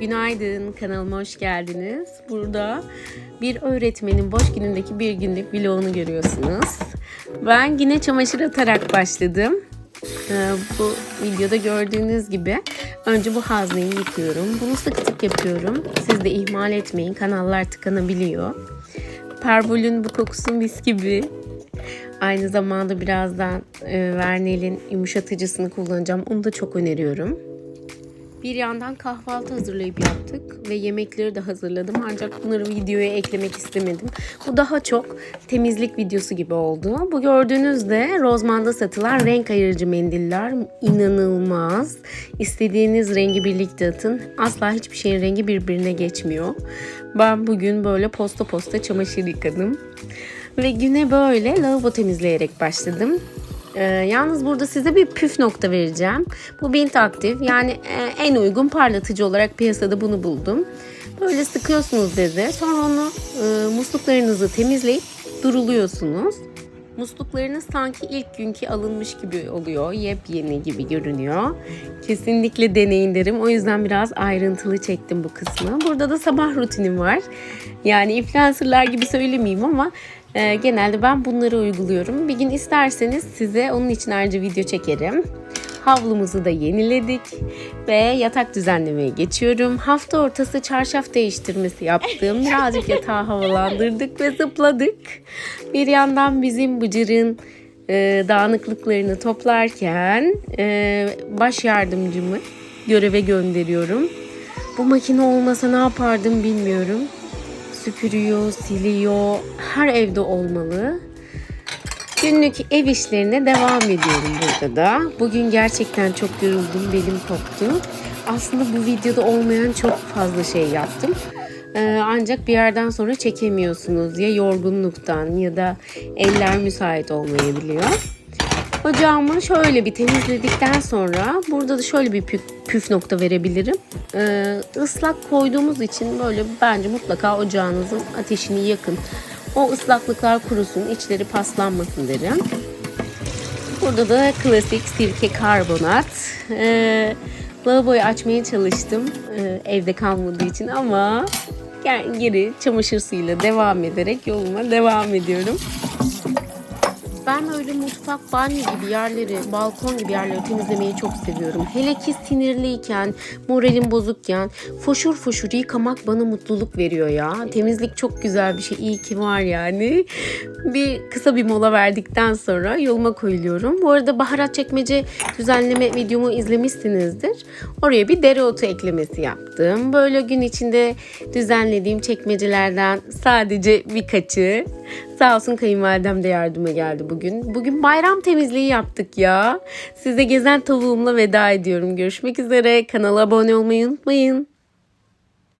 Günaydın, kanalıma hoş geldiniz. Burada bir öğretmenin boş günündeki bir günlük vlogunu görüyorsunuz. Ben yine çamaşır atarak başladım. Ee, bu videoda gördüğünüz gibi önce bu hazneyi yıkıyorum. Bunu sık sık yapıyorum. Siz de ihmal etmeyin, kanallar tıkanabiliyor. Perbol'ün bu kokusu mis gibi. Aynı zamanda birazdan e, Vernel'in yumuşatıcısını kullanacağım. Onu da çok öneriyorum. Bir yandan kahvaltı hazırlayıp yaptık ve yemekleri de hazırladım ancak bunları videoya eklemek istemedim. Bu daha çok temizlik videosu gibi oldu. Bu gördüğünüz de Rozman'da satılan renk ayırıcı mendiller inanılmaz. İstediğiniz rengi birlikte atın. Asla hiçbir şeyin rengi birbirine geçmiyor. Ben bugün böyle posta posta çamaşır yıkadım. Ve güne böyle lavabo temizleyerek başladım. Ee, yalnız burada size bir püf nokta vereceğim. Bu Bint Aktif yani e, en uygun parlatıcı olarak piyasada bunu buldum. Böyle sıkıyorsunuz dedi. Sonra onu e, musluklarınızı temizleyip duruluyorsunuz. Musluklarınız sanki ilk günkü alınmış gibi oluyor. Yepyeni gibi görünüyor. Kesinlikle deneyin derim. O yüzden biraz ayrıntılı çektim bu kısmı. Burada da sabah rutinim var. Yani influencerlar gibi söylemeyeyim ama e, genelde ben bunları uyguluyorum. Bir gün isterseniz size onun için ayrıca video çekerim. Havlumuzu da yeniledik ve yatak düzenlemeye geçiyorum. Hafta ortası çarşaf değiştirmesi yaptım. Birazcık yatağı havalandırdık ve zıpladık. Bir yandan bizim Bıcır'ın e, dağınıklıklarını toplarken e, baş yardımcımı göreve gönderiyorum. Bu makine olmasa ne yapardım bilmiyorum. Süpürüyor, siliyor, her evde olmalı. Günlük ev işlerine devam ediyorum burada da. Bugün gerçekten çok yoruldum, belim koptu. Aslında bu videoda olmayan çok fazla şey yaptım. Ee, ancak bir yerden sonra çekemiyorsunuz ya yorgunluktan ya da eller müsait olmayabiliyor. Ocağımı şöyle bir temizledikten sonra burada da şöyle bir püf, püf nokta verebilirim. Ee, ıslak koyduğumuz için böyle bence mutlaka ocağınızın ateşini yakın. O ıslaklıklar kurusun, içleri paslanmasın derim. Burada da klasik sirke karbonat. Ee, lavaboyu açmaya çalıştım ee, evde kalmadığı için ama geri çamaşır suyuyla devam ederek yoluma devam ediyorum. Ben öyle mutfak, banyo gibi yerleri, balkon gibi yerleri temizlemeyi çok seviyorum. Hele ki sinirliyken, moralim bozukken foşur foşur yıkamak bana mutluluk veriyor ya. Temizlik çok güzel bir şey. İyi ki var yani. Bir kısa bir mola verdikten sonra yoluma koyuluyorum. Bu arada baharat çekmece düzenleme videomu izlemişsinizdir. Oraya bir dereotu eklemesi yaptım. Böyle gün içinde düzenlediğim çekmecelerden sadece birkaçı. Sağ olsun kayınvalidem de yardıma geldi bugün. Bugün bayram temizliği yaptık ya. Size gezen tavuğumla veda ediyorum. Görüşmek üzere. Kanala abone olmayı unutmayın.